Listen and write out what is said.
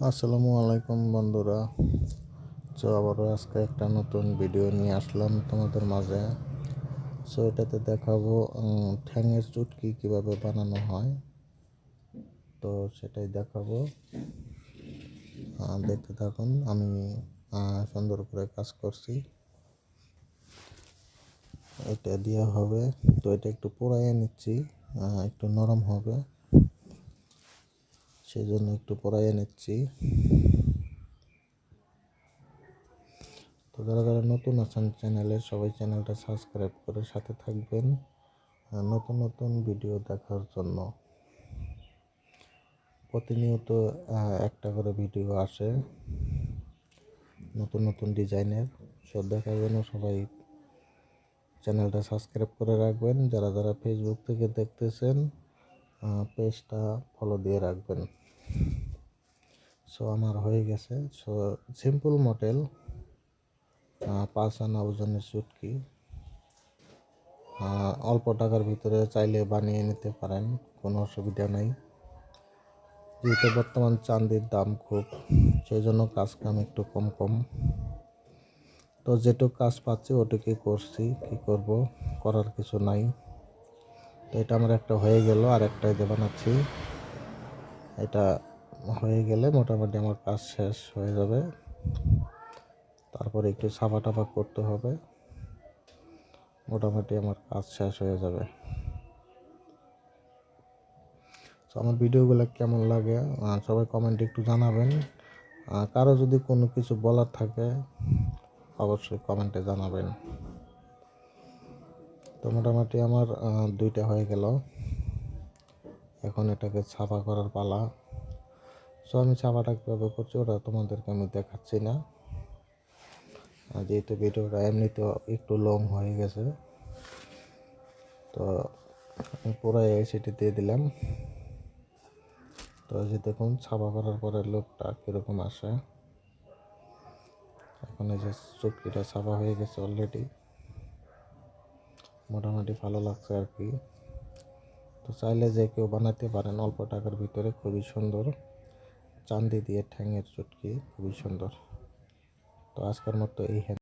আসসালামু আলাইকুম বন্ধুরা। তো আবারও আজকে একটা নতুন ভিডিও নিয়ে আসলাম তোমাদের মাঝে। সো এটাতে দেখাবো ঠ্যাঙের চুটকি কীভাবে বানানো হয়। তো সেটাই দেখাবো। দেখতে থাকুন, আমি সুন্দর করে কাজ করছি। এটা দেওয়া হবে। তো এটা একটু পোড়াইয়ে নিচ্ছি একটু নরম হবে। সেই জন্য একটু পোড়াইয়ে নিচ্ছি। তো যারা যারা নতুন আছেন চ্যানেলে, সবাই চ্যানেলটা সাবস্ক্রাইব করে সাথে থাকবেন। নতুন নতুন ভিডিও দেখার জন্য প্রতিনিয়ত একটা করে ভিডিও আসে নতুন নতুন ডিজাইনের। সব দেখার জন্য সবাই চ্যানেলটা সাবস্ক্রাইব করে রাখবেন। যারা যারা ফেসবুক থেকে দেখতেছেন পেজটা ফলো দিয়ে রাখবেন। সো আমার হয়ে গেছে। সো সিম্পল মডেল পাঁচ আনা ওজনের চুটকি অল্প টাকার ভিতরে চাইলে বানিয়ে নিতে পারেন, কোনো অসুবিধা নাই। যেহেতু বর্তমান চান্দির দাম খুব সেই জন্য কাজ কাম একটু কম কম। তো যেটুকু কাজ পাচ্ছি, ওটুকুই করছি, কি করব, করার কিছু নাই। তো এটা আমার একটা হয়ে গেল আর একটা যে বানাচ্ছি। এটা হয়ে গেলে মোটামুটি আমার কাজ শেষ হয়ে যাবে। তারপরে একটু সাফা টাফা করতে হবে। মোটামুটি আমার কাজ শেষ হয়ে যাবে। তো আমার ভিডিওগুলো কেমন লাগে সবাই কমেন্টে একটু জানাবেন। কারও যদি কোনো কিছু বলার থাকে, অবশ্যই কমেন্টে জানাবেন। তো মোটামুটি আমার দুইটা হয়ে গেল। এখন এটাকে ছাপা করার পালা। সো আমি ছাপাটা কীভাবে করছি ওটা তোমাদেরকে আমি দেখাচ্ছি না। যেহেতু ভিডিওটা এমনিতেও একটু লং হয়ে গেছে, তো পুরো এসিটি দিয়ে দিলাম। তো যে দেখুন, ছাপা করার পরে লোকটা কীরকম আসে। এখন এই যে চুটকিটা ছাপা হয়ে গেছে অলরেডি মোটামুটি ভালো লাগছে আর কি। তো চাইলে যে কেউ বানাতে পারেন, অল্প টাকার ভিতরে খুবই সুন্দর। চান্দি দিয়ে ঠ্যাঙের চুটকি খুবই সুন্দর। তো আজকের মতো এই